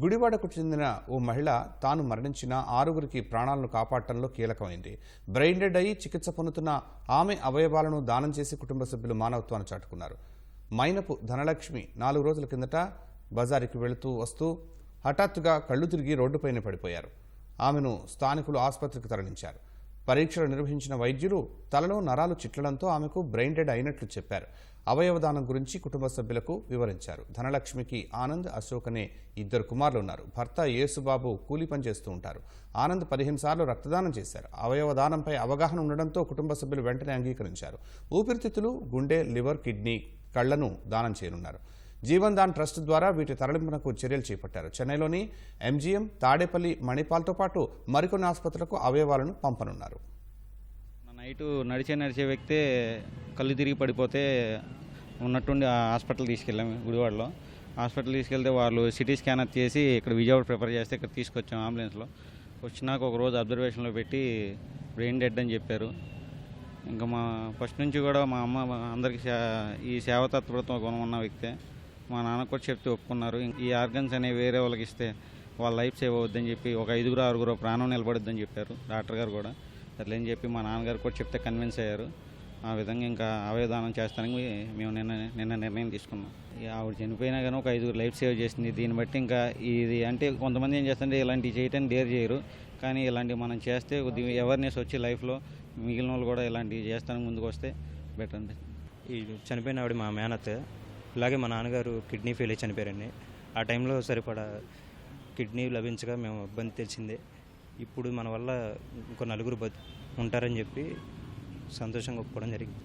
గుడివాడకు చెందిన ఓ మహిళ తాను మరణించిన ఆరుగురికి ప్రాణాలను కాపాడటంలో కీలకమైంది. బ్రెయిన్ డెడ్ అయి చికిత్స పొందుతున్న ఆమె అవయవాలను దానం చేసి కుటుంబ సభ్యులు మానవత్వాన్ని చాటుకున్నారు. మైనపు ధనలక్ష్మి నాలుగు రోజుల కిందట బజారుకి వెళుతూ వస్తూ హఠాత్తుగా కళ్ళు తిరిగి రోడ్డుపైన పడిపోయారు. ఆమెను స్థానికులు ఆసుపత్రికి తరలించారు. పరీక్షలు నిర్వహించిన వైద్యులు తలలో నరాలు చిట్లడంతో ఆమెకు బ్రెయిన్ డెడ్ అయినట్లు చెప్పారు. అవయవదానం గురించి కుటుంబ సభ్యులకు వివరించారు. ధనలక్ష్మికి ఆనంద్ అశోక్ అనే ఇద్దరు కుమారులు ఉన్నారు. భర్త యేసుబాబు కూలీ పని చేస్తూ ఉంటారు. ఆనంద్ పదిహేను సార్లు రక్తదానం చేశారు. అవయవదానంపై అవగాహన ఉండడంతో కుటుంబ సభ్యులు వెంటనే అంగీకరించారు. ఊపిరితిత్తులు గుండె లివర్ కిడ్నీ కళ్ళను దానం చేయనున్నారు. జీవన్ దాన్ ట్రస్ట్ ద్వారా వీటి తరలింపునకు చర్యలు చేపట్టారు. చెన్నైలోని ఎంజీఎం తాడేపల్లి మణిపాల్తో పాటు మరికొన్ని ఆసుపత్రులకు అవయవాలను పంపనున్నారు. నైటు నడిచే నడిచే వ్యక్తే కళ్ళు తిరిగి పడిపోతే ఉన్నట్టుండి హాస్పిటల్ తీసుకెళ్ళాము గుడివాడలో. హాస్పిటల్ తీసుకెళ్తే వాళ్ళు సిటీ స్కానర్ చేసి ఇక్కడ విజయవాడ ప్రిఫర్ చేస్తే ఇక్కడ తీసుకొచ్చాం అంబులెన్స్లో. వచ్చినాక ఒక రోజు అబ్జర్వేషన్లో పెట్టి బ్రెయిన్ డెడ్ అని చెప్పారు. ఇంకా మా ఫస్ట్ నుంచి కూడా మా అమ్మ అందరికీ సే- ఈ సేవతత్పరత గుణం ఉన్న వ్యక్తే. మా నాన్న కూడా చెప్తే ఒప్పుకున్నారు. ఈ ఆర్గన్స్ అనేవి వేరే వాళ్ళకి ఇస్తే వాళ్ళ లైఫ్ సేవ్ అవుద్దని చెప్పి ఒక ఐదుగురు ఆరుగురు ప్రాణం నిలబడుద్దని చెప్పారు డాక్టర్ గారు కూడా. అట్లని అని చెప్పి మా నాన్నగారు కూడా చెప్తే కన్విన్స్ అయ్యారు. ఆ విధంగా ఇంకా అవయదానం చేస్తానికి మేము నిన్న నిన్న నిర్ణయం తీసుకున్నాం. ఆవిడ చనిపోయినా కానీ ఒక ఐదుగురు లైఫ్ సేవ్ చేసింది. దీన్ని బట్టి ఇంకా ఇది అంటే కొంతమంది ఏం చేస్తుంటే ఇలాంటివి చేయటానికి డేర్ చేయరు. కానీ ఇలాంటివి మనం చేస్తే ఎవర్నెస్ అవేర్నెస్ వచ్చి లైఫ్లో మిగిలిన వాళ్ళు కూడా ఇలాంటివి చేస్తానికి ముందుకు వస్తే బెటర్ అనిపిస్తుంది. ఈ చనిపోయిన ఆవిడ మా మేనత్ ఇలాగే మా నాన్నగారు కిడ్నీ ఫెయిల్ అయ్యి చనిపోయారండి. ఆ టైంలో సరిపడా కిడ్నీ లభించగా మేము ఇబ్బంది తెలిసిందే. ఇప్పుడు మన వల్ల ఇంకో నలుగురు బతు ఉంటారని చెప్పి సంతోషంగా ఒప్పుకోవడం జరిగింది.